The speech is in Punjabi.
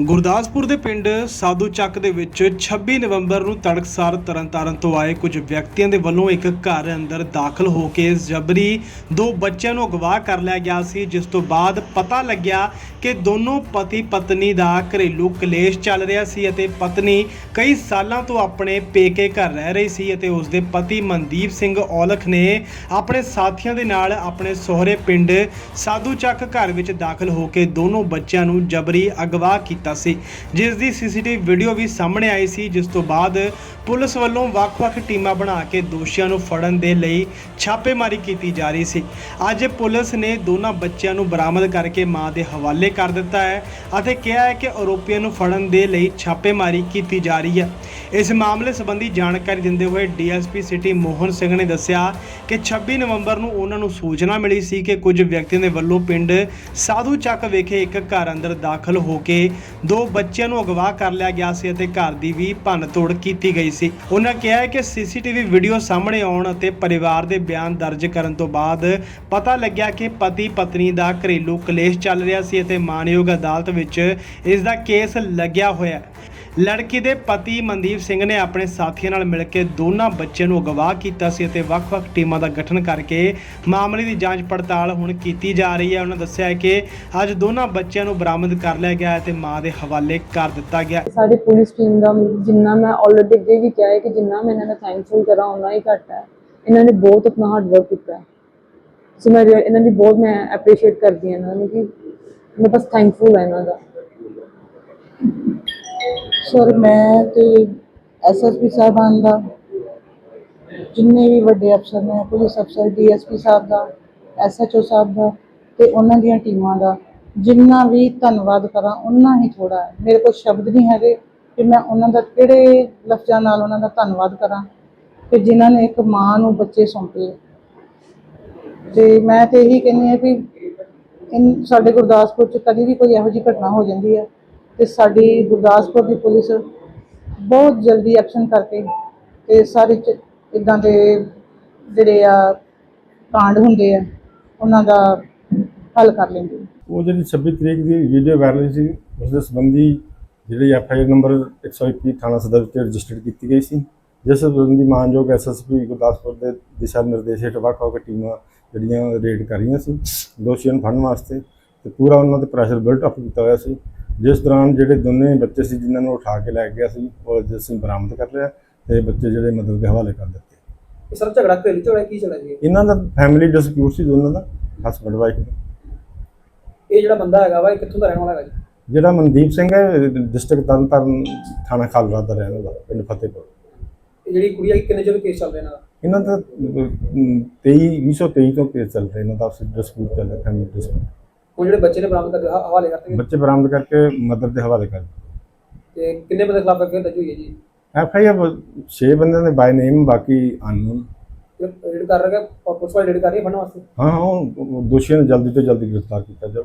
ਗੁਰਦਾਸਪੁਰ ਦੇ ਪਿੰਡ ਸਾਧੂ ਚੱਕ ਦੇ ਵਿੱਚ 26 ਨਵੰਬਰ ਨੂੰ ਤੜਕਸਾਰ ਤਰਨਤਾਰਨ ਤੋਂ ਆਏ ਕੁਝ ਵਿਅਕਤੀਆਂ ਦੇ ਵੱਲੋਂ ਇੱਕ ਘਰ ਅੰਦਰ ਦਾਖਲ ਹੋ ਕੇ ਜਬਰੀ ਦੋ ਬੱਚਿਆਂ ਨੂੰ ਅਗਵਾ ਕਰ ਲਿਆ ਗਿਆ ਸੀ, ਜਿਸ ਤੋਂ ਬਾਅਦ ਪਤਾ ਲੱਗਿਆ ਕਿ ਦੋਨੋਂ ਪਤੀ ਪਤਨੀ ਦਾ ਘਰੇਲੂ ਕਲੇਸ਼ ਚੱਲ ਰਿਹਾ ਸੀ ਅਤੇ ਪਤਨੀ ਕਈ ਸਾਲਾਂ ਤੋਂ ਆਪਣੇ ਪੇਕੇ ਘਰ ਰਹਿ ਰਹੀ ਸੀ ਅਤੇ ਉਸ ਦੇ ਪਤੀ ਮਨਦੀਪ ਸਿੰਘ ਔਲਖ ਨੇ ਆਪਣੇ ਸਾਥੀਆਂ ਦੇ ਨਾਲ ਆਪਣੇ ਸਹੁਰੇ ਪਿੰਡ ਸਾਧੂ ਚੱਕ ਘਰ ਵਿੱਚ ਦਾਖਲ ਹੋ ਕੇ ਦੋਨੋਂ ਬੱਚਿਆਂ ਨੂੰ ਜਬਰੀ ਅਗਵਾ ਕੀਤਾ ਸੀ। ਜਿਸ ਦੀ ਸੀਸੀਟੀਵੀ ਵੀਡੀਓ ਵੀ ਸਾਹਮਣੇ ਆਈ ਸੀ, ਜਿਸ ਤੋਂ ਬਾਅਦ ਪੁਲਿਸ ਵੱਲੋਂ ਵੱਖ-ਵੱਖ ਟੀਮਾਂ ਬਣਾ ਕੇ ਦੋਸ਼ੀਆਂ ਨੂੰ ਫੜਨ ਦੇ ਲਈ ਛਾਪੇਮਾਰੀ ਕੀਤੀ ਜਾ ਰਹੀ ਸੀ। ਅੱਜ ਪੁਲਿਸ ਨੇ ਦੋਨਾਂ ਬੱਚਿਆਂ ਨੂੰ ਬਰਾਮਦ ਕਰਕੇ ਮਾਂ ਦੇ ਹਵਾਲੇ ਕਰ ਦਿੱਤਾ ਹੈ ਅਤੇ ਕਿਹਾ ਹੈ ਕਿ ਆਰੋਪੀਆਂ ਨੂੰ ਫੜਨ ਦੇ ਲਈ ਛਾਪੇਮਾਰੀ ਕੀਤੀ ਜਾ ਰਹੀ ਹੈ। ਇਸ ਮਾਮਲੇ ਸੰਬੰਧੀ ਜਾਣਕਾਰੀ ਦਿੰਦੇ ਹੋਏ ਡੀਐਸਪੀ ਸਿਟੀ ਮੋਹਨ ਸਿੰਘ ਨੇ ਦੱਸਿਆ ਕਿ 26 ਨਵੰਬਰ ਨੂੰ ਉਹਨਾਂ ਨੂੰ ਸੂਚਨਾ ਮਿਲੀ ਸੀ ਕਿ ਕੁਝ ਵਿਅਕਤੀਆਂ ਦੇ ਵੱਲੋਂ ਪਿੰਡ ਸਾਧੂ ਚੱਕ ਵਿਖੇ ਇੱਕ ਘਰ ਅੰਦਰ ਦਾਖਲ ਹੋ ਕੇ ਦੋ ਬੱਚਿਆਂ ਨੂੰ ਅਗਵਾ ਕਰ ਲਿਆ ਗਿਆ ਸੀ ਅਤੇ ਘਰ ਦੀ ਵੀ ਭੰਨ ਤੋੜ ਕੀਤੀ ਗਈ ਸੀ। ਉਹਨਾਂ ਕਿਹਾ ਹੈ ਕਿ ਸੀਸੀਟੀਵੀ ਵੀਡੀਓ ਸਾਹਮਣੇ ਆਉਣ ਅਤੇ ਪਰਿਵਾਰ ਦੇ ਬਿਆਨ ਦਰਜ ਕਰਨ ਤੋਂ ਬਾਅਦ ਪਤਾ ਲੱਗਿਆ ਕਿ ਪਤੀ ਪਤਨੀ ਦਾ ਘਰੇਲੂ ਕਲੇਸ਼ ਚੱਲ ਰਿਹਾ ਸੀ ਅਤੇ ਮਾਨਯੋਗ ਅਦਾਲਤ ਵਿੱਚ ਇਸ ਦਾ ਕੇਸ ਲੱਗਿਆ ਹੋਇਆ ਹੈ। ਲੜਕੀ ਦੇ ਪਤੀ ਮਨਦੀਪ ਸਿੰਘ ਨੇ ਆਪਣੇ ਸਾਥੀਆਂ ਨਾਲ ਮਿਲ ਕੇ ਦੋਨਾਂ ਬੱਚਿਆਂ ਨੂੰ ਅਗਵਾ ਕੀਤਾ ਸੀ ਅਤੇ ਵੱਖ-ਵੱਖ ਟੀਮਾਂ ਦਾ ਗਠਨ ਕਰਕੇ ਮਾਮਲੇ ਦੀ ਜਾਂਚ ਪੜਤਾਲ ਹੁਣ ਕੀਤੀ ਜਾ ਰਹੀ ਹੈ। ਉਹਨਾਂ ਦੱਸਿਆ ਹੈ ਕਿ ਅੱਜ ਦੋਨਾਂ ਬੱਚਿਆਂ ਨੂੰ ਬਰਾਮਦ ਕਰ ਲਿਆ ਗਿਆ ਹੈ ਤੇ ਮਾਂ ਦੇ ਹਵਾਲੇ ਕਰ ਦਿੱਤਾ ਗਿਆ ਸਾਡੀ ਪੁਲਿਸ ਟੀਮ ਦਾ ਜਿੰਨਾ ਮੈਂ ਆਲਰੇਡੀ ਅੱਗੇ ਵੀ ਕਿਹਾ ਹੈ ਕਿ ਜਿੰਨਾ ਮੈਂ ਇਹਨਾਂ ਦਾ ਥੈਂਕਫੁਲ ਕਰਾਂ ਉਹਨਾਂ ਹੀ ਘੱਟ ਹੈ। ਇਹਨਾਂ ਨੇ ਬਹੁਤ ਆਪਣਾ ਹਾਰਡ ਵਰਕ ਕੀਤਾ ਸੋ ਮੈਂ ਇਹਨਾਂ ਦੀ ਬਹੁਤ ਮੈਂ ਐਪਰੀਸ਼ੀਏਟ ਕਰਦੀ ਹਾਂ ਇਹਨਾਂ ਨੂੰ ਕਿ ਮੈਂ ਬਸ ਥੈਂਕਫੁਲ ਹਾਂ ਇਹਨਾਂ ਦਾ। ਸਰ ਮੈਂ ਤੇ ਐਸਐਸਪੀ ਸਾਹਿਬਾਨ ਦਾ, ਜਿੰਨੇ ਵੀ ਵੱਡੇ ਅਫਸਰ ਨੇ, ਪੁਲਿਸ ਅਫਸਰ ਡੀਐਸਪੀ ਸਾਹਿਬ ਦਾ ਐਸਐਚਓ ਸਾਹਿਬ ਦਾ ਤੇ ਉਹਨਾਂ ਦੀਆਂ ਟੀਮਾਂ ਦਾ, ਜਿੰਨਾ ਵੀ ਧੰਨਵਾਦ ਕਰਾਂ ਉਹਨਾਂ ਹੀ ਥੋੜਾ ਹੈ। ਮੇਰੇ ਕੋਲ ਸ਼ਬਦ ਨਹੀਂ ਹੈਗੇ ਕਿ ਮੈਂ ਉਹਨਾਂ ਦਾ ਕਿਹੜੇ ਲਫ਼ਜ਼ਾਂ ਨਾਲ ਉਹਨਾਂ ਦਾ ਧੰਨਵਾਦ ਕਰਾਂ ਕਿ ਜਿਨ੍ਹਾਂ ਨੇ ਇੱਕ ਮਾਂ ਨੂੰ ਬੱਚੇ ਸੌਂਪੇ। ਤੇ ਮੈਂ ਤੇ ਇਹੀ ਕਹਿੰਦੀ ਹਾਂ ਕਿ ਇਨ ਸਾਡੇ ਗੁਰਦਾਸਪੁਰ ਚ ਕਦੀ ਵੀ ਕੋਈ ਇਹੋ ਜਿਹੀ ਘਟਨਾ ਹੋ ਜਾਂਦੀ ਹੈ ਤੇ ਸਾਡੀ ਗੁਰਦਾਸਪੁਰ ਦੀ ਪੁਲਿਸ ਬਹੁਤ ਜਲਦੀ ਐਕਸ਼ਨ ਕਰਕੇ ਤੇ ਸਾਰੇ ਇਦਾਂ ਦੇ ਜਿਹੜੇ ਆ ਕਾਂਡ ਹੁੰਦੇ ਆ, ਉਹਨਾਂ ਦਾ ਹੱਲ ਕਰ ਲੈਂਦੇ ਉਹ ਜਿਹੜੀ 26 ਤਰੀਕ ਦੀ ਵੀਡੀਓ ਵਾਇਰਲ ਸੀ, ਉਸ ਦੇ ਸੰਬੰਧੀ ਜਿਹੜੀ ਐਫ ਆਈ ਆਰ ਨੰਬਰ 121 ਥਾਣਾ ਸਦਰ ਵਿੱਚ ਰਜਿਸਟਰ ਕੀਤੀ ਗਈ ਸੀ। ਜਿਸ ਸੰਬੰਧੀ ਮਾਨਯੋਗ ਐਸਐਸਪੀ ਗੁਰਦਾਸਪੁਰ ਦੇ ਦਿਸ਼ਾ ਨਿਰਦੇਸ਼ ਹੇਠ ਵੱਖ-ਵੱਖ ਟੀਮਾਂ ਜਿਹੜੀਆਂ ਰੇਡ ਕਰ ਰਹੀਆਂ ਸੀ ਦੋਸ਼ੀਆਂ ਨੂੰ ਫੜਨ ਵਾਸਤੇ ਤੇ ਪੂਰਾ ਉਹਨਾਂ ਤੇ ਪ੍ਰੈਸ਼ਰ ਬਿਲਟ ਅਪ ਕੀਤਾ ਹੋਇਆ ਸੀ। ਜਿਸ ਦੌਰਾਨ ਜਿਹੜੇ ਦੋਨੇ ਬੱਚੇ ਸੀ ਜਿਨ੍ਹਾਂ ਨੂੰ ਉਠਾ ਕੇ ਲੈ ਗਿਆ ਸੀ ਉਹ ਅੱਜ ਅਸੀਂ ਬਰਾਮਦ ਕਰ ਲਿਆ ਤੇ ਬੱਚੇ ਜਿਹੜੇ ਮਦਦ ਦੇ ਹਵਾਲੇ ਕਰ ਦਿੱਤੇ। ਸਰ ਝਗੜਾ ਘਰੇਲੂ ਝਗੜਾ ਕੀ ਚੱਲ ਜੀ? ਇਹਨਾਂ ਦਾ ਫੈਮਿਲੀ ਡਿਸਪਿਊਟ ਸੀ ਦੋਨਾਂ ਦਾ ਹਸਬੰਡ ਵਾਈਫ ਦਾ। ਇਹ ਜਿਹੜਾ ਬੰਦਾ ਹੈਗਾ ਵਾ ਇਹ ਕਿੱਥੋਂ ਦਾ ਰਹਿਣ ਵਾਲਾ ਹੈਗਾ ਜੀ? ਜਿਹੜਾ ਮਨਦੀਪ ਸਿੰਘ ਹੈ ਡਿਸਟ੍ਰਿਕਟ ਤਰਨਤਾਰਨ ਥਾਣਾ ਖਾਲੜਾ ਦਾ ਰਹਿਣ ਵਾਲਾ ਪਿੰਡ ਫਤਿਹਪੁਰ। ਇਹ ਜਿਹੜੀ ਕੁੜੀ ਹੈਗੀ ਕਿੰਨੇ ਚਿਰ ਕੇਸ ਚੱਲ ਰਿਹਾ ਦਾ? ਇਹਨਾਂ ਦਾ ਅਮ, 23 2023 ਤੋਂ ਕੇਸ ਚੱਲ ਰਿਹਾ ਇਹਨਾਂ ਦਾ ਡਿਸਪਿਊਟ ਚੱਲ ਰਿਹਾ ਫੈਮਿਲੀ ਡਿਸਪਿਊਟ ਹੁਣ ਜਿਹੜੇ ਬੱਚੇ ਨੇ ਬਰਾਮਦ ਕਰਕੇ ਹ- ਹਵਾਲੇ ਕਰਤੇ ਬੱਚੇ ਬਰਾਮਦ ਕਰਕੇ ਮਦਰ ਦੇ ਹਵਾਲੇ ਕਰ ਤੇ ਕਿੰਨੇ ਬੰਦੇ ਖਿਲਾਫ ਐਫਆਈਆਰ ਦਰਜ ਹੋਈ ਹੈ ਜੀ? ਐਫ ਆਈ ਆਰ 6 ਬੰਦਿਆਂ ਦੇ ਬਾਈ ਨੇਮ ਬਾਕੀ ਅਨਨੋਨ ਰੇਡ ਕਰ ਰਿਹਾ ਪੁਲਿਸ ਵਾਲੇ ਰੇਡ ਕਰ ਰਹੀ ਹੈ ਫੜਨ ਵਾਸਤੇ? ਹਾਂ ਹਾਂ ਉਹ ਦੋਸ਼ੀਆਂ ਨੂੰ ਜਲਦੀ ਤੋਂ ਜਲਦੀ ਗ੍ਰਿਫਤਾਰ ਕੀਤਾ ਜਾਊ।